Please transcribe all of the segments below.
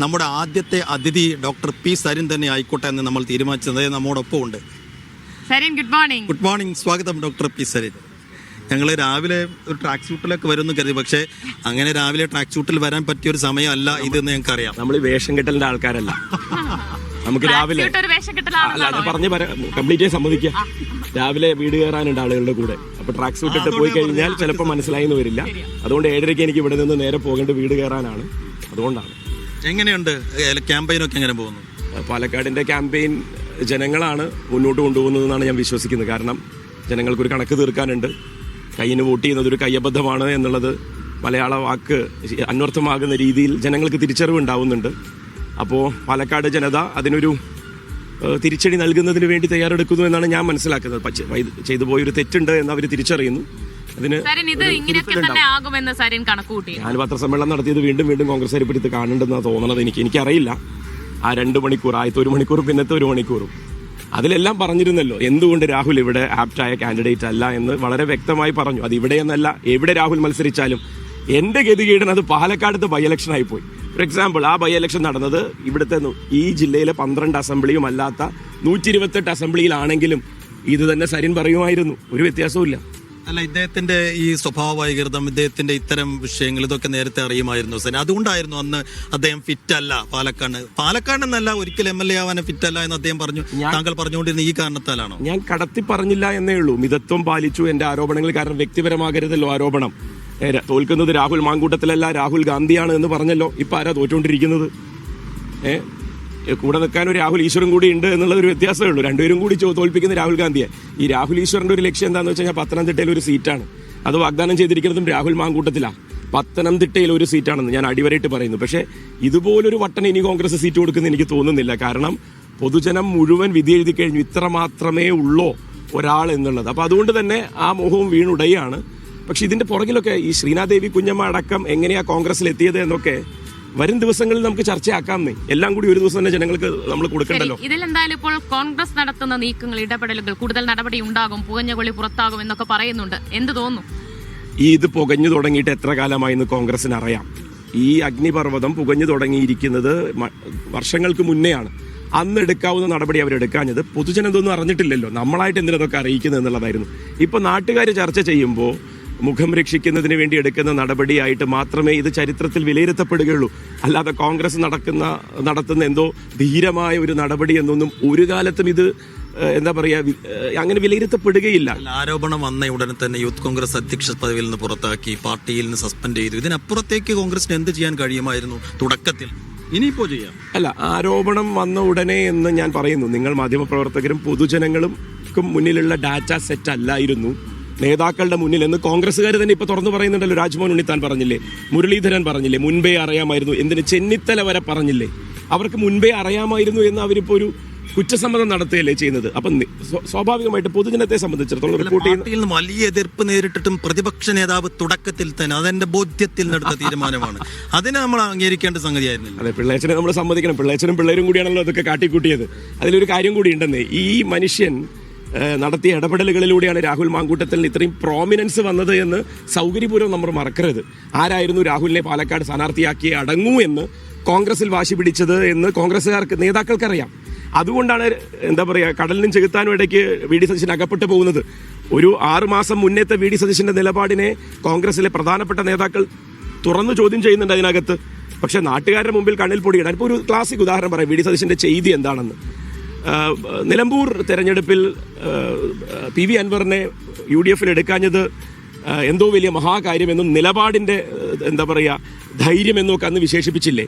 നമ്മുടെ ആദ്യത്തെ അതിഥി ഡോക്ടർ പി സരിൻ തന്നെ ആയിക്കോട്ടെ എന്ന് നമ്മൾ തീരുമാനിച്ചത്. നമ്മോടൊപ്പം ഉണ്ട്. Sarin good morning good morning സ്വാഗതം ഡോക്ടർ പി സരിൻ. ഞങ്ങൾ രാവിലെ ഒരു ട്രാക്ക് സൂട്ടിലൊക്കെ വരുമെന്ന് കരുതി. പക്ഷേ അങ്ങനെ രാവിലെ ട്രാക്ക് സൂട്ടിൽ വരാൻ പറ്റിയ ഒരു സമയമല്ല ഇതെന്ന് ഞങ്ങൾക്ക് അറിയാം നമ്മൾ വേഷം കെട്ടലിന്റെ ആൾക്കാരല്ല. നമുക്ക് രാവിലെ ഒരു വേഷം അല്ല അത് പറഞ്ഞ് കംപ്ലീറ്റ് ചെയ്യാൻ സമ്മതിക്കുക രാവിലെ വീട് കയറാനുണ്ട് ആളുകളുടെ കൂടെ. അപ്പൊ ട്രാക്ക് സൂട്ട് ഇട്ട് പോയി കഴിഞ്ഞാൽ ചിലപ്പോൾ മനസ്സിലായി എന്ന് വരില്ല. അതുകൊണ്ട് ഏഴരയ്ക്ക് എനിക്ക് ഇവിടെ നിന്ന് നേരെ പോകേണ്ട വീട് കയറാനാണ്. അതുകൊണ്ടാണ്. എങ്ങനെയുണ്ട് ക്യാമ്പയിനൊക്കെ എങ്ങനെ പോകുന്നു? പാലക്കാടിന്റെ ക്യാമ്പയിൻ ജനങ്ങളാണ് മുന്നോട്ട് കൊണ്ടുപോകുന്നതെന്നാണ് ഞാൻ വിശ്വസിക്കുന്നത്. കാരണം ജനങ്ങൾക്കൊരു കണക്ക് തീർക്കാനുണ്ട്. കയ്യിന് വോട്ട് ചെയ്യുന്നത് ഒരു കയ്യബദ്ധമാണ് എന്നുള്ളത് മലയാള വാക്ക് അന്വർത്ഥമാകുന്ന രീതിയിൽ ജനങ്ങൾക്ക് തിരിച്ചറിവ് ഉണ്ടാവുന്നുണ്ട്. അപ്പോൾ പാലക്കാട് ജനത അതിനൊരു തിരിച്ചടി നൽകുന്നതിന് വേണ്ടി തയ്യാറെടുക്കുന്നു എന്നാണ് ഞാൻ മനസ്സിലാക്കുന്നത്. ചെയ്തു പോയൊരു തെറ്റുണ്ട് എന്ന് അവർ തിരിച്ചറിയുന്നു. സരിൻ ഇത് ഇങ്ങനെയൊക്കെ തന്നെ ആകുമെന്ന് സരിൻ ഞാൻ പത്രസമ്മേളനം നടത്തിയത് വീണ്ടും വീണ്ടും കോൺഗ്രസ് അരിപ്പിടുത്ത് കാണേണ്ടെന്നാണ് തോന്നണത് എനിക്ക് എനിക്കറിയില്ല. ആ രണ്ട് മണിക്കൂർ ആദ്യത്തെ ഒരു മണിക്കൂർ പിന്നത്തെ ഒരു മണിക്കൂറും. അതിലെല്ലാം പറഞ്ഞിരുന്നല്ലോ എന്തുകൊണ്ട് രാഹുൽ ഇവിടെ ആപ്റ്റായ കാൻഡിഡേറ്റ് അല്ല എന്ന് വളരെ വ്യക്തമായി പറഞ്ഞു. അത് ഇവിടെയെന്നല്ല എവിടെ രാഹുൽ മത്സരിച്ചാലും എന്റെ ഗതികീടൻ അത് പാലക്കാടത്തെ ബൈ ഇലക്ഷൻ ആയിപ്പോയി. പോയി ഫോർ എക്സാമ്പിൾ ആ ബൈ ഇലക്ഷൻ നടന്നത് ഇവിടുത്തെ ഈ ജില്ലയിലെ പന്ത്രണ്ട് അസംബ്ലിയും അല്ലാത്ത നൂറ്റി ഇരുപത്തെട്ട് അസംബ്ലിയിലാണെങ്കിലും ഇത് തന്നെ സരിൻ പറയുമായിരുന്നു. ഒരു വ്യത്യാസവും ഇല്ല അല്ല ഇദ്ദേഹത്തിന്റെ ഈ സ്വഭാവ വൈകൃതം ഇദ്ദേഹത്തിന്റെ ഇത്തരം വിഷയങ്ങൾ ഇതൊക്കെ നേരത്തെ അറിയുമായിരുന്നു സൻ അതുകൊണ്ടായിരുന്നു അന്ന് അദ്ദേഹം ഫിറ്റ് അല്ല പാലക്കാട് പാലക്കാട് എന്നല്ല ഒരിക്കലും എം എൽ എ ആവാൻ ഫിറ്റ് അല്ല എന്ന് അദ്ദേഹം പറഞ്ഞു. താങ്കൾ പറഞ്ഞുകൊണ്ടിരുന്ന ഈ കാരണത്താലാണോ? ഞാൻ കടത്തി പറഞ്ഞില്ല എന്നേ ഉള്ളൂ. മിതത്വം പാലിച്ചു എന്റെ ആരോപണങ്ങൾ കാരണം വ്യക്തിപരമാകരുതല്ലോ ആരോപണം. തോൽക്കുന്നത് രാഹുൽ മാങ്കൂട്ടത്തിലല്ല രാഹുൽ ഗാന്ധിയാണ് എന്ന് പറഞ്ഞല്ലോ. ഇപ്പൊ ആരാ തോറ്റുകൊണ്ടിരിക്കുന്നത്? ഏ ഏ, കൂടെ നിൽക്കാൻ ഒരു രാഹുൽ ഈശ്വരൻ കൂടി ഉണ്ട് എന്നുള്ള ഒരു വ്യത്യാസമേ ഉള്ളൂ. രണ്ടുപേരും കൂടി തോൽപ്പിക്കുന്ന രാഹുൽ ഗാന്ധിയെ. ഈ രാഹുൽ ഈശ്വറിന്റെ ഒരു ലക്ഷ്യം എന്താണെന്ന് വെച്ച് കഴിഞ്ഞാൽ പത്തനംതിട്ടയിൽ ഒരു സീറ്റാണ്. അത് വാഗ്ദാനം ചെയ്തിരിക്കുന്നതും രാഹുൽ മാങ്കൂട്ടത്തിലാണ് പത്തനംതിട്ടയിൽ ഒരു സീറ്റാണെന്ന് ഞാൻ അടിവരയിട്ട് പറയുന്നു. പക്ഷേ ഇതുപോലൊരു വട്ടൻ ഇനി കോൺഗ്രസ് സീറ്റ് കൊടുക്കുന്ന എനിക്ക് തോന്നുന്നില്ല. കാരണം പൊതുജനം മുഴുവൻ വിധി എഴുതി കഴിഞ്ഞു. ഇത്ര മാത്രമേ ഉള്ളോ ഒരാൾ എന്നുള്ളത്. അപ്പോൾ അതുകൊണ്ട് തന്നെ ആ മോഹവും വീണുടയാണ്. പക്ഷെ ഇതിന്റെ പുറകിലൊക്കെ ഈ ശ്രീനാദേവി കുഞ്ഞമ്മ അടക്കം എങ്ങനെയാണ് കോൺഗ്രസിൽ എത്തിയത് എന്നൊക്കെ വരും ദിവസങ്ങളിൽ നമുക്ക് ചർച്ചയാക്കാമെന്നേ എല്ലാം കൂടി ഒരു ദിവസം തന്നെ ജനങ്ങൾക്ക് നമ്മൾ കൊടുക്കണ്ടല്ലോ. ഇതിൽ എന്തായാലും ഇപ്പോൾ കോൺഗ്രസ് നടത്തുന്ന നീക്കങ്ങൾ ഇടപെടലുകൾ കൂടുതൽ നടപടി ഉണ്ടാകും പുകഞ്ഞകൊള്ളി പുറത്താകും എന്നൊക്കെ പറയുന്നുണ്ട്. എന്ത് തോന്നുന്നു? ഈ ഇത് പുകഞ്ഞു തുടങ്ങിയിട്ട് എത്ര കാലമായി എന്ന് കോൺഗ്രസിന് അറിയാം ഈ അഗ്നിപർവതം പുകഞ്ഞു തുടങ്ങിയിരിക്കുന്നത് വർഷങ്ങൾക്ക് മുന്നെയാണ്. അന്ന് എടുക്കാവുന്ന നടപടി അവരെടുക്കാഞ്ഞത് പൊതുജനം ഇതൊന്നും അറിഞ്ഞിട്ടില്ലല്ലോ. നമ്മളായിട്ട് എന്തിനതൊക്കെ അറിയിക്കുന്നത് എന്നുള്ളതായിരുന്നു ഇപ്പൊ നാട്ടുകാർ ചർച്ച ചെയ്യുമ്പോൾ മുഖം രക്ഷിക്കുന്നതിന് വേണ്ടി എടുക്കുന്ന നടപടിയായിട്ട് മാത്രമേ ഇത് ചരിത്രത്തിൽ വിലയിരുത്തപ്പെടുകയുള്ളൂ. അല്ലാതെ കോൺഗ്രസ് നടക്കുന്ന നടത്തുന്ന എന്തോ ധീരമായ ഒരു നടപടി എന്നൊന്നും ഒരു കാലത്തും ഇത് എന്താ പറയാ അങ്ങനെ വിലയിരുത്തപ്പെടുകയില്ല. ആരോപണം വന്ന ഉടനെ തന്നെ യൂത്ത് കോൺഗ്രസ് അധ്യക്ഷ പദവിയിൽ നിന്ന് പുറത്താക്കി പാർട്ടിയിൽ നിന്ന് സസ്പെൻഡ് ചെയ്തു. ഇതിനപ്പുറത്തേക്ക് കോൺഗ്രസിന് എന്ത് ചെയ്യാൻ കഴിയുമായിരുന്നു തുടക്കത്തിൽ? ഇനിയിപ്പോ ചെയ്യാം. അല്ല ആരോപണം വന്ന ഉടനെ എന്ന് ഞാൻ പറയുന്നു. നിങ്ങൾ മാധ്യമപ്രവർത്തകരും പൊതുജനങ്ങളും മുന്നിലുള്ള ഡാറ്റ സെറ്റ് അല്ലായിരുന്നു. നേതാക്കളുടെ മുന്നിൽ എന്ന് കോൺഗ്രസ്സുകാർ തന്നെ ഇപ്പൊ തുറന്നു പറയുന്നുണ്ടല്ലോ. രാജ്മോഹൻ ഉണ്ണിത്താൻ പറഞ്ഞില്ലേ. മുരളീധരൻ പറഞ്ഞില്ലേ. മുൻപേ അറിയാമായിരുന്നു. എന്തിന് ചെന്നിത്തല വരെ പറഞ്ഞില്ലേ. അവർക്ക് മുൻപേ അറിയാമായിരുന്നു എന്ന് അവരിപ്പോ ഒരു കുറ്റസമ്മതം നടത്തുകയല്ലേ ചെയ്യുന്നത്. അപ്പൊ സ്വാഭാവികമായിട്ട് പൊതുജനത്തെ സംബന്ധിച്ചിടത്തോളം റിപ്പോർട്ട് ചെയ്യുന്ന വലിയ എതിർപ്പ് നേരിട്ടിട്ടും പ്രതിപക്ഷ നേതാവ് തുടക്കത്തിൽ തന്നെ അതെന്റെ ബോധ്യത്തിൽ നടത്ത തീരുമാനമാണ്. അതിനെ നമ്മൾ അംഗീകരിക്കേണ്ട സംഗതിയായിരുന്നു അതെ പിള്ളേച്ചനെ നമ്മൾ സമ്മതിക്കണം. പിള്ളേച്ചനും പിള്ളേരും കൂടിയാണല്ലോ അതൊക്കെ കാട്ടിക്കൂട്ടിയത്. അതിലൊരു കാര്യം കൂടി ഉണ്ടെന്നേ. ഈ മനുഷ്യൻ നടത്തിയ ഇടപെടലുകളിലൂടെയാണ് രാഹുൽ മാങ്കൂട്ടത്തിന് ഇത്രയും പ്രോമിനൻസ് വന്നത് എന്ന് സൗകര്യപൂർവം നമ്മൾ മറക്കരുത്. ആരായിരുന്നു രാഹുലിനെ പാലക്കാട് സ്ഥാനാർത്ഥിയാക്കി അടങ്ങൂ എന്ന് കോൺഗ്രസിൽ വാശി പിടിച്ചത് എന്ന് കോൺഗ്രസ്സുകാർക്ക് നേതാക്കൾക്കറിയാം. അതുകൊണ്ടാണ് എന്താ പറയുക കടലിനും ചെകുത്താനും ഇടയ്ക്ക് വി ഡി സതീശൻ അകപ്പെട്ടു പോകുന്നത്. ഒരു ആറുമാസം മുന്നേത്തെ വി ഡി സതീശന്റെ നിലപാടിനെ കോൺഗ്രസിലെ പ്രധാനപ്പെട്ട നേതാക്കൾ തുറന്നു ചോദ്യം ചെയ്യുന്നുണ്ട് അതിനകത്ത്. പക്ഷേ നാട്ടുകാരുടെ മുമ്പിൽ കണ്ണിൽ പൊടിയിടാൻ. ഇപ്പോൾ ഒരു ക്ലാസിക് ഉദാഹരണം പറയാം. വി ഡി സതീശന്റെ ചെയ്തി എന്താണെന്ന്. നിലമ്പൂർ തെരഞ്ഞെടുപ്പിൽ പി വി അൻവറിനെ യു ഡി എഫിൽ എടുക്കാഞ്ഞത് എന്തോ വലിയ മഹാകാര്യമെന്നും നിലപാടിന്റെ എന്താ പറയുക ധൈര്യമെന്നൊക്കെ അന്ന് വിശേഷിപ്പിച്ചില്ലേ?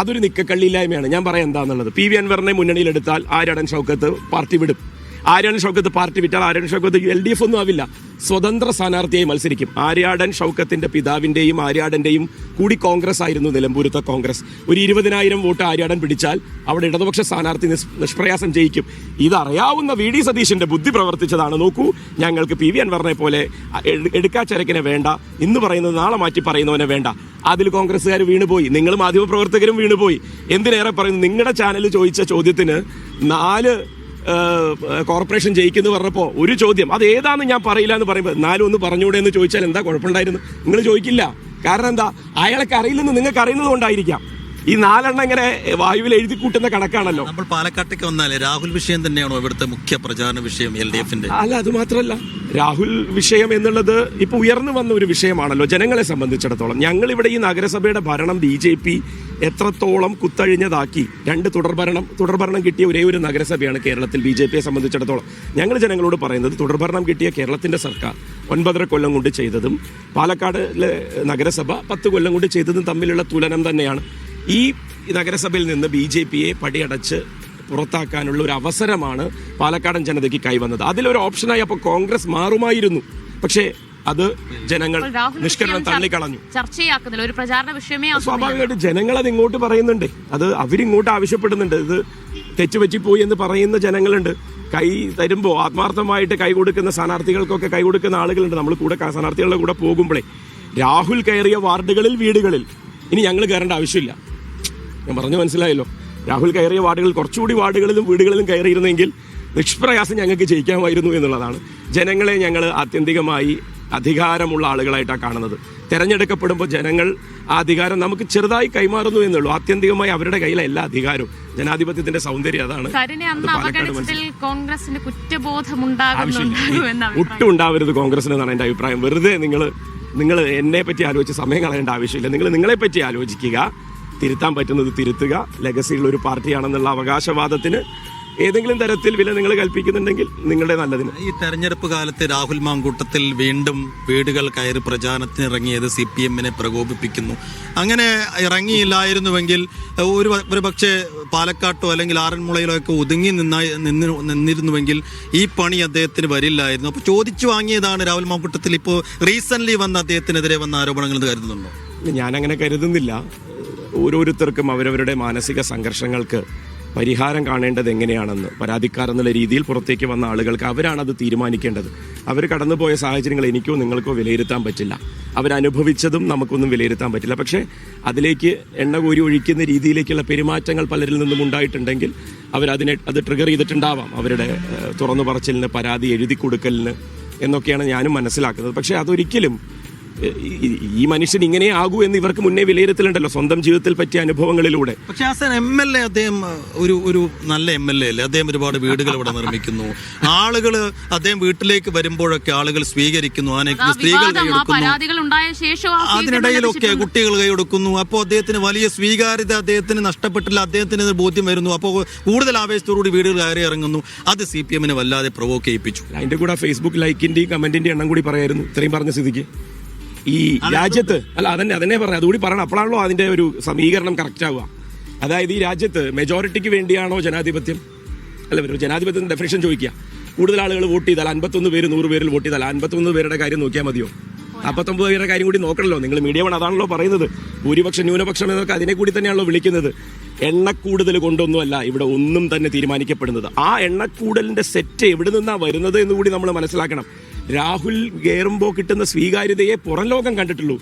അതൊരു നിക്കക്കള്ളിയില്ലായ്മയാണ്. ഞാൻ പറയാം എന്താണെന്നുള്ളത് പി വി അൻവറിനെ മുന്നണിയിലെടുത്താൽ ആര്യാടൻ ഷൗക്കത്ത് പാർട്ടി വിടും. ആര്യാടൻ ഷൗക്കത്ത് പാർട്ടി വിട്ടാൽ Aryadan Shoukath L D F ഒന്നും ആവില്ല. സ്വതന്ത്ര സ്ഥാനാർത്ഥിയായി മത്സരിക്കും. ആര്യാടൻ ഷൗക്കത്തിന്റെ പിതാവിന്റെയും ആര്യാടന്റെയും കൂടി കോൺഗ്രസ് ആയിരുന്നു നിലമ്പൂരത്തെ കോൺഗ്രസ്. ഒരു ഇരുപതിനായിരം വോട്ട് ആര്യാടൻ പിടിച്ചാൽ അവിടെ ഇടതുപക്ഷ സ്ഥാനാർത്ഥി നിഷ്പ്രയാസം ജയിക്കും. ഇതറിയാവുന്ന വി ഡി സതീശന്റെ ബുദ്ധി പ്രവർത്തിച്ചതാണ്. നോക്കൂ ഞങ്ങൾക്ക് പി വി അൻവറിനെ പോലെ എടുക്കാച്ചരക്കിനെ വേണ്ട ഇന്ന് പറയുന്നത് നാളെ മാറ്റി പറയുന്നവനെ വേണ്ട. അതിൽ കോൺഗ്രസ്സുകാർ വീണുപോയി നിങ്ങൾ മാധ്യമപ്രവർത്തകരും വീണുപോയി. എന്തിനേറെ പറയുന്നു? നിങ്ങളുടെ ചാനൽ ചോദിച്ച ചോദ്യത്തിന് നാല് കോർപ്പറേഷൻ ജയിക്കുന്നു പറഞ്ഞപ്പോൾ ഒരു ചോദ്യം. അത് ഏതാന്ന് ഞാൻ പറയില്ല എന്ന് പറയുമ്പോൾ എന്നാലും ഒന്ന് പറഞ്ഞൂടെ എന്ന് ചോദിച്ചാൽ എന്താ കുഴപ്പമുണ്ടായിരുന്നു? നിങ്ങൾ ചോദിക്കില്ല. കാരണം എന്താ? അയാൾക്ക് അറിയില്ലെന്ന് നിങ്ങൾക്ക് അറിയുന്നത് കൊണ്ടായിരിക്കാം. ഈ നാലെണ്ണം ഇങ്ങനെ വായുവിൽ എഴുതി കൂട്ടുന്ന കണക്കാണല്ലോ. നമ്മൾ പാലക്കാട്ടേക്ക് വന്നാലേ രാഹുൽ വിഷയം തന്നെയാണോ ഇവിടുത്തെ മുഖ്യ പ്രചാരണ വിഷയം എൽ ഡി എഫിന്റെ? അല്ല അത് മാത്രമല്ല. രാഹുൽ വിഷയം എന്നുള്ളത് ഇപ്പൊ ഉയർന്നു വന്ന ഒരു വിഷയമാണല്ലോ ജനങ്ങളെ സംബന്ധിച്ചിടത്തോളം. ഞങ്ങൾ ഇവിടെ ഈ നഗരസഭയുടെ ഭരണം ബി ജെ പി എത്രത്തോളം കുത്തഴിഞ്ഞതാക്കി? രണ്ട് തുടർഭരണം തുടർഭരണം കിട്ടിയ ഒരേ ഒരു നഗരസഭയാണ് കേരളത്തിൽ ബി ജെ പിയെ സംബന്ധിച്ചിടത്തോളം. ഞങ്ങൾ ജനങ്ങളോട് പറയുന്നത് തുടർഭരണം കിട്ടിയ കേരളത്തിന്റെ സർക്കാർ ഒൻപതര കൊല്ലം കൊണ്ട് ചെയ്തതും പാലക്കാടിലെ നഗരസഭ പത്ത് കൊല്ലം കൊണ്ട് ചെയ്തതും തമ്മിലുള്ള തുലനം തന്നെയാണ്. ഈ നഗരസഭയിൽ നിന്ന് ബി ജെ പിയെ പടിയടച്ച് പുറത്താക്കാനുള്ള ഒരു അവസരമാണ് പാലക്കാടൻ ജനതയ്ക്ക് കൈവന്നത്. അതിലൊരു ഓപ്ഷനായി അപ്പോൾ കോൺഗ്രസ് മാറുമായിരുന്നു. പക്ഷേ അത് ജനങ്ങൾ നിഷ്കരണം തള്ളിക്കളഞ്ഞു. ചർച്ചയാക്കുന്നില്ല. ഒരു പ്രചാരണ വിഷയമേ സ്വാഭാവികമായിട്ട് ജനങ്ങൾ അത് ഇങ്ങോട്ട് പറയുന്നുണ്ട്. അത് അവരിങ്ങോട്ട് ആവശ്യപ്പെടുന്നുണ്ട്. ഇത് തെറ്റുപറ്റിപ്പോയി എന്ന് പറയുന്ന ജനങ്ങളുണ്ട്. കൈ തരുമ്പോൾ ആത്മാർത്ഥമായിട്ട് കൈ കൊടുക്കുന്ന സ്ഥാനാർത്ഥികൾക്കൊക്കെ കൈ കൊടുക്കുന്ന ആളുകളുണ്ട്. നമ്മൾ കൂടെ സ്ഥാനാർത്ഥികളുടെ കൂടെ പോകുമ്പോഴേ രാഹുൽ കയറിയ വാർഡുകളിൽ വീടുകളിൽ. ഇനി ഞങ്ങൾ കയറേണ്ട ആവശ്യമില്ല. ഞാൻ പറഞ്ഞു മനസ്സിലായല്ലോ. രാഹുൽ കയറിയ വാർഡുകളിൽ കുറച്ചുകൂടി വാർഡുകളിലും വീടുകളിലും കയറിയിരുന്നെങ്കിൽ നിഷ്പ്രയാസം ഞങ്ങൾക്ക് ജയിക്കാമായിരുന്നു എന്നുള്ളതാണ്. ജനങ്ങളെ ഞങ്ങൾ ആത്യന്തികമായി അധികാരമുള്ള ആളുകളായിട്ടാണ് കാണുന്നത്. തിരഞ്ഞെടുക്കപ്പെടുമ്പോൾ ജനങ്ങൾ ആ അധികാരം നമുക്ക് ചെറുതായി കൈമാറുന്നു എന്നുള്ളൂ. ആത്യന്തികമായി അവരുടെ കയ്യിലെ എല്ലാ അധികാരവും ജനാധിപത്യത്തിന്റെ സൗന്ദര്യം അതാണ്. കോൺഗ്രസിന് ഒട്ടും ഉണ്ടാവരുത് കോൺഗ്രസിന് എന്നാണ് എന്റെ അഭിപ്രായം. വെറുതെ നിങ്ങൾ നിങ്ങൾ എന്നെ പറ്റി ആലോചിച്ച് സമയം കളയേണ്ട ആവശ്യമില്ല. നിങ്ങൾ നിങ്ങളെ പറ്റി ആലോചിക്കുക. തിരുത്താൻ പറ്റുന്നത് തിരുത്തുക. ലെഗസിയുള്ള ഒരു പാർട്ടിയാണെന്നുള്ള അവകാശവാദത്തിന് ഏതെങ്കിലും തരത്തിൽ വില നിങ്ങൾ കൽപ്പിക്കുന്നുണ്ടെങ്കിൽ നിങ്ങളുടെ നല്ലതിന്. ഈ തെരഞ്ഞെടുപ്പ് കാലത്ത് രാഹുൽ മാങ്കൂട്ടത്തിൽ വീണ്ടും വീടുകൾ കയറി പ്രചാരണത്തിന് ഇറങ്ങിയത് സി പി എമ്മിനെ പ്രകോപിപ്പിക്കുന്നു. അങ്ങനെ ഇറങ്ങിയില്ലായിരുന്നുവെങ്കിൽ ഒരു ഒരു പക്ഷേ പാലക്കാട്ടോ അല്ലെങ്കിൽ ആറന്മുളയിലോ ഒക്കെ ഒതുങ്ങി നിന്നായി നിന്ന് നിന്നിരുന്നുവെങ്കിൽ ഈ പണി അദ്ദേഹത്തിന് വരില്ലായിരുന്നു. അപ്പോൾ ചോദിച്ചു വാങ്ങിയതാണ് രാഹുൽ മാങ്കൂട്ടത്തിൽ. ഇപ്പോൾ റീസെന്റ്ലി വന്ന അദ്ദേഹത്തിനെതിരെ വന്ന ആരോപണങ്ങൾ എന്ന് കരുതുന്നുണ്ടോ? ഞാനങ്ങനെ കരുതുന്നില്ല. ഓരോരുത്തർക്കും അവരവരുടെ മാനസിക സംഘർഷങ്ങൾക്ക് പരിഹാരം കാണേണ്ടത് എങ്ങനെയാണെന്ന് പരാതിക്കാർ എന്നുള്ള രീതിയിൽ പുറത്തേക്ക് വന്ന ആളുകൾക്ക് അവരാണ് അത് തീരുമാനിക്കേണ്ടത്. അവർ കടന്നുപോയ സാഹചര്യങ്ങൾ എനിക്കോ നിങ്ങൾക്കോ വിലയിരുത്താൻ പറ്റില്ല. അവരനുഭവിച്ചതും നമുക്കൊന്നും വിലയിരുത്താൻ പറ്റില്ല. പക്ഷേ അതിലേക്ക് എണ്ണ കോരി ഒഴിക്കുന്ന രീതിയിലേക്കുള്ള പെരുമാറ്റങ്ങൾ പലരിൽ നിന്നും ഉണ്ടായിട്ടുണ്ടെങ്കിൽ അവരതിനെ അത് ട്രിഗർ ചെയ്തിട്ടുണ്ടാവാം. അവരുടെ തുറന്നു പറച്ചിലിന് പരാതി എഴുതി കൊടുക്കലിന് എന്നൊക്കെയാണ് ഞാനും മനസ്സിലാക്കുന്നത്. പക്ഷേ അതൊരിക്കലും ഈ- മനുഷ്യൻ ഇങ്ങനെ ആകൂ എന്ന് ഇവർക്ക് മുന്നേ വിലയിരുത്തലുണ്ടല്ലോ സ്വന്തം ജീവിതത്തിൽ പറ്റിയ അനുഭവങ്ങളിലൂടെ. പക്ഷെ ആസൻ എം എൽ എ അദ്ദേഹം ഒരു ഒരു നല്ല എം എൽ എ അല്ലേ? അദ്ദേഹം ഒരുപാട് വീടുകൾ ഇവിടെ നിർമ്മിക്കുന്നു. ആളുകൾ അദ്ദേഹം വീട്ടിലേക്ക് വരുമ്പോഴൊക്കെ ആളുകൾ സ്വീകരിക്കുന്നു ആനയ്ക്ക് സ്ത്രീകൾ കൈയെടുക്കുന്നു അതിനിടയിലൊക്കെ. കുട്ടികൾ കൈയെടുക്കുന്നു അപ്പോൾ അദ്ദേഹത്തിന് വലിയ സ്വീകാര്യത അദ്ദേഹത്തിന് നഷ്ടപ്പെട്ടില്ല അദ്ദേഹത്തിന് ബോധ്യം വരുന്നു. അപ്പോൾ കൂടുതൽ ആവേശത്തോടുകൂടി വീടുകൾ കയറി ഇറങ്ങുന്നു. അത് സി പി എമ്മിനെ വല്ലാതെ പ്രൊവോക്ക് ചെയ്യിപ്പിച്ചു. അതിന്റെ കൂടെ ഫേസ്ബുക്ക് ലൈക്കിന്റെയും കമന്റിന്റെയും എണ്ണം കൂടി പറയായിരുന്നു. ഇത്രയും പറഞ്ഞ സ്ഥിതിക്ക്. ഈ രാജ്യത്ത് അല്ല അതന്നെ അതന്നെ പറഞ്ഞു അതുകൂടി പറയണം. അപ്പോഴാണല്ലോ അതിന്റെ ഒരു സമീകരണം കറക്റ്റ് ആവുക. അതായത് ഈ രാജ്യത്ത് മെജോറിറ്റിക്ക് വേണ്ടിയാണോ ജനാധിപത്യം? അല്ല ഒരു ജനാധിപത്യത്തിന്റെ ഡെഫിനേഷൻ ചോദിക്കുക. കൂടുതൽ ആളുകൾ വോട്ട് ചെയ്താൽ അൻപത്തൊന്ന് പേര് നൂറ് പേരിൽ വോട്ട് ചെയ്താൽ അൻപത്തൊന്ന് പേരുടെ കാര്യം നോക്കിയാൽ മതിയോ? നാൽപ്പത്തൊമ്പത് പേരുടെ കാര്യം കൂടി നോക്കണല്ലോ. നിങ്ങൾ മീഡിയ വൺ അതാണല്ലോ പറയുന്നത്. ഭൂരിപക്ഷം ന്യൂനപക്ഷം എന്നൊക്കെ അതിനെ കൂടി തന്നെയാണല്ലോ വിളിക്കുന്നത്. എണ്ണക്കൂടുതൽ കൊണ്ടൊന്നുമല്ല ഇവിടെ ഒന്നും തന്നെ തീരുമാനിക്കപ്പെടുന്നത്. ആ എണ്ണക്കൂടലിന്റെ സെറ്റ് എവിടെ നിന്നാണ് വരുന്നത് എന്ന് കൂടി നമ്മൾ മനസ്സിലാക്കണം. രാഹുൽ കയറുമ്പോൾ കിട്ടുന്ന സ്വീകാര്യതയെ പുറം ലോകം കണ്ടിട്ടുള്ളൂ.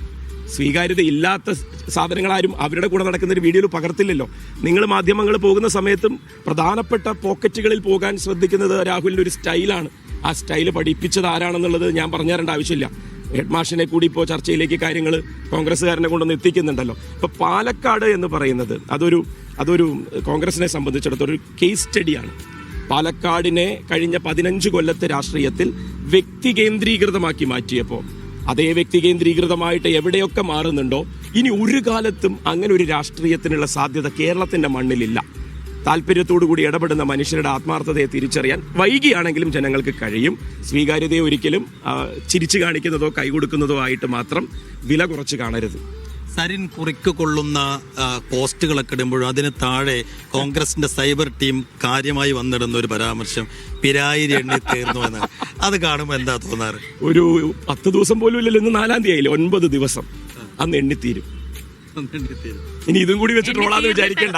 സ്വീകാര്യത ഇല്ലാത്ത സാധനങ്ങളാരും അവരുടെ കൂടെ നടക്കുന്ന ഒരു വീഡിയോയിൽ പകർത്തില്ലല്ലോ. നിങ്ങൾ മാധ്യമങ്ങൾ പോകുന്ന സമയത്തും പ്രധാനപ്പെട്ട പോക്കറ്റുകളിൽ പോകാൻ ശ്രദ്ധിക്കുന്നത് രാഹുലിന്റെ ഒരു സ്റ്റൈലാണ്. ആ സ്റ്റൈൽ പഠിപ്പിച്ചത് ആരാണെന്നുള്ളത് ഞാൻ പറഞ്ഞു തരേണ്ട ആവശ്യമില്ല. ഹെഡ് മാഷിനെ കൂടി ഇപ്പോൾ ചർച്ചയിലേക്ക് കാര്യങ്ങൾ കോൺഗ്രസ്സുകാരനെ കൊണ്ടൊന്ന് എത്തിക്കുന്നുണ്ടല്ലോ. ഇപ്പോൾ പാലക്കാട് എന്ന് പറയുന്നത് അതൊരു അതൊരു കോൺഗ്രസിനെ സംബന്ധിച്ചിടത്തോളം ഒരു കേസ് സ്റ്റഡിയാണ് പാലക്കാടിനെ കഴിഞ്ഞ പതിനഞ്ച് കൊല്ലത്തെ രാഷ്ട്രീയത്തിൽ വ്യക്തി കേന്ദ്രീകൃതമാക്കി മാറ്റിയപ്പോൾ അതേ വ്യക്തി കേന്ദ്രീകൃതമായിട്ട് എവിടെയൊക്കെ മാറുന്നുണ്ടോ ഇനി ഒരു കാലത്തും അങ്ങനെ ഒരു രാഷ്ട്രീയത്തിനുള്ള സാധ്യത കേരളത്തിന്റെ മണ്ണിലില്ല. താല്പര്യത്തോടു കൂടി ഇടപെടുന്ന മനുഷ്യരുടെ ആത്മാർത്ഥതയെ തിരിച്ചറിയാൻ വൈകിയാണെങ്കിലും ജനങ്ങൾക്ക് കഴിയും. സ്വീകാര്യതയെ ഒരിക്കലും ചിരിച്ചു കാണിക്കുന്നതോ കൈകൊടുക്കുന്നതോ ആയിട്ട് മാത്രം വില കുറച്ച് കാണരുത്. സരിൻ കുറിക്ക് കൊള്ളുന്ന പോസ്റ്റുകളൊക്കെ ഇടുമ്പോഴും അതിന് താഴെ കോൺഗ്രസിന്റെ സൈബർ ടീം കാര്യമായി വന്നിടുന്ന ഒരു പരാമർശം പിരായിരി എണ്ണി തീർന്നു എന്ന്. അത് കാണുമ്പോൾ എന്താ തോന്നാറ്? ഒരു പത്ത് ദിവസം പോലും ഇല്ലല്ലോ ഇന്ന് നാലാം തീയതി ആയില്ലേ? ഒൻപത് ദിവസം. അന്ന് എണ്ണിത്തീരും ഇനി ഇതും കൂടി വെച്ച് ട്രോളാന്ന് വിചാരിക്കണ്ട.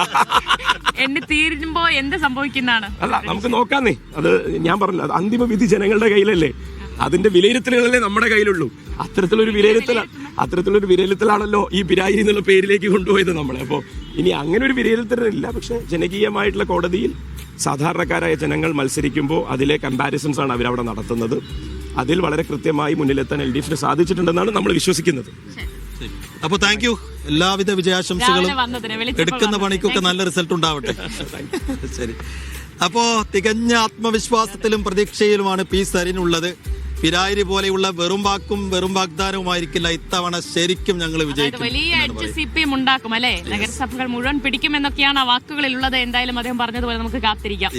എണ്ണി തീരുമ്പോ എന്ത് സംഭവിക്കുന്നതാണ് അല്ല നമുക്ക് നോക്കാന്നേ. അത് ഞാൻ പറഞ്ഞില്ല അത് അന്തിമ വിധി ജനങ്ങളുടെ കയ്യിലല്ലേ? അതിന്റെ വിലയിരുത്തലുകളല്ലേ നമ്മുടെ കയ്യിലുള്ളൂ. അത്തരത്തിലൊരു വിലയിരുത്തല അത്തരത്തിലൊരു വിലയിരുത്തലാണല്ലോ ഈ പിരായി എന്നുള്ള പേരിലേക്ക് കൊണ്ടുപോയത് നമ്മളെ. അപ്പോൾ ഇനി അങ്ങനെ ഒരു വിലയിരുത്തലില്ല. പക്ഷെ ജനകീയമായിട്ടുള്ള കോടതിയിൽ സാധാരണക്കാരായ ജനങ്ങൾ മത്സരിക്കുമ്പോൾ അതിലെ കമ്പാരിസൺസ് ആണ് അവരവിടെ നടത്തുന്നത്. അതിൽ വളരെ കൃത്യമായി മുന്നിലെത്താൻ എൽ ഡി എഫിന് സാധിച്ചിട്ടുണ്ടെന്നാണ് നമ്മൾ വിശ്വസിക്കുന്നത്. അപ്പൊ താങ്ക് യു എല്ലാവിധ വിജയാശംസകളും എടുക്കുന്ന പണിക്കൊക്കെ നല്ല റിസൾട്ട് ഉണ്ടാവട്ടെ. ശരി. അപ്പോ തികഞ്ഞ ആത്മവിശ്വാസത്തിലും പ്രതീക്ഷയിലുമാണ് പി സരിൻ ഉള്ളത്. പിരായിരി പോലെയുള്ള വെറും വാക്കും വെറും വാഗ്ദാനവുമായിരിക്കില്ല ഇത്തവണ ശരിക്കും ഞങ്ങൾ വിജയിക്കും വലിയ എച്ച് സി പി എം ഉണ്ടാക്കും അല്ലെ? നഗരസഭകൾ മുഴുവൻ പിടിക്കും എന്നൊക്കെയാണ് ആ വാക്കുകളിലുള്ളത്. എന്തായാലും അദ്ദേഹം പറഞ്ഞതുപോലെ നമുക്ക് കാത്തിരിക്കാം.